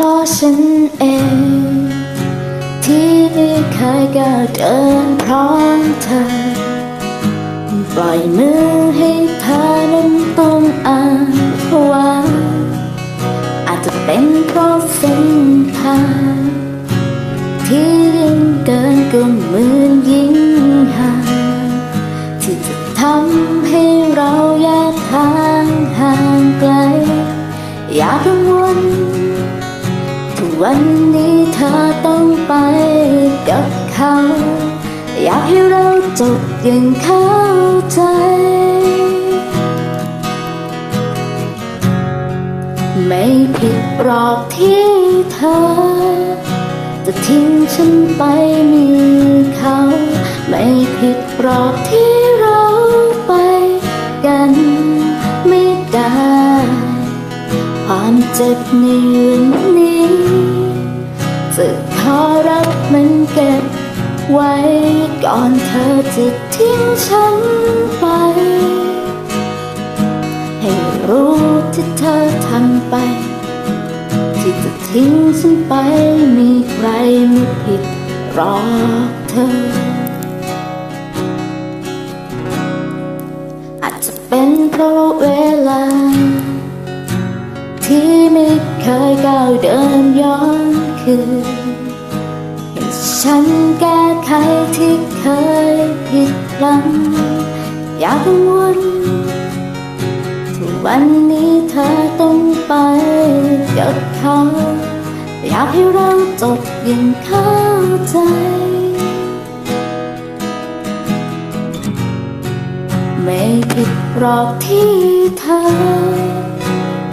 ราะฉันเอง ที่ไม่เคยก้าวเดินพร้อมเธอ ปล่อยมือให้เธอนั้นต้องอ่านว่าอาจจะเป็นเพราะเส้นทางที่ยิ่งเกินก็เหมือนยิ่งห่างที่จะทำให้เราแยกทางห่างไกล อย่ากังวล วันนี้เธอต้องไปกับเขา อยากให้เราจบอย่างเข้าใจ ไม่ผิดหรอกที่เธอ จะทิ้งฉันไปมีเขา ไม่ผิดหรอกที่เราไปกันไม่ได้ ความเจ็บในวันนี้ จะขอรับมันเก็บไว้ก่อนเธอจะทิ้งฉันไป ให้รู้ที่เธอทำไป ที่จะทิ้งฉันไปมีใครไม่ผิดรอกเธอ อาจจะเป็นเพราะเวลา ที่ไม่เคยก้าวเดินย้อน คืนเห็นฉันแก้ไขที่เคยผิดพลั้งอย่ากังวลทุกวันนี้เธอต้องไปกับเขาอยากให้เราจบอย่างเข้าใจ ไม่ผิดหรอกที่เธอ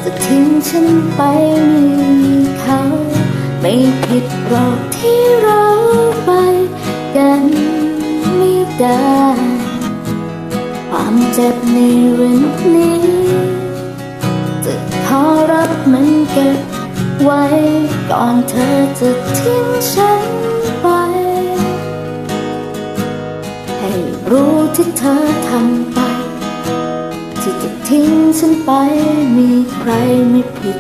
จะทิ้งฉันไปมีเขาไม่ หรอกที่เราไปกันไม่ได้ ความเจ็บในวันนี้ จะขอรับมันเก็บไว้ ก่อนเธอจะทิ้งฉันไป ให้รู้ที่เธอทำไป ที่จะทิ้งฉันไป มีใครไม่ผิด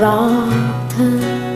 รอเธอ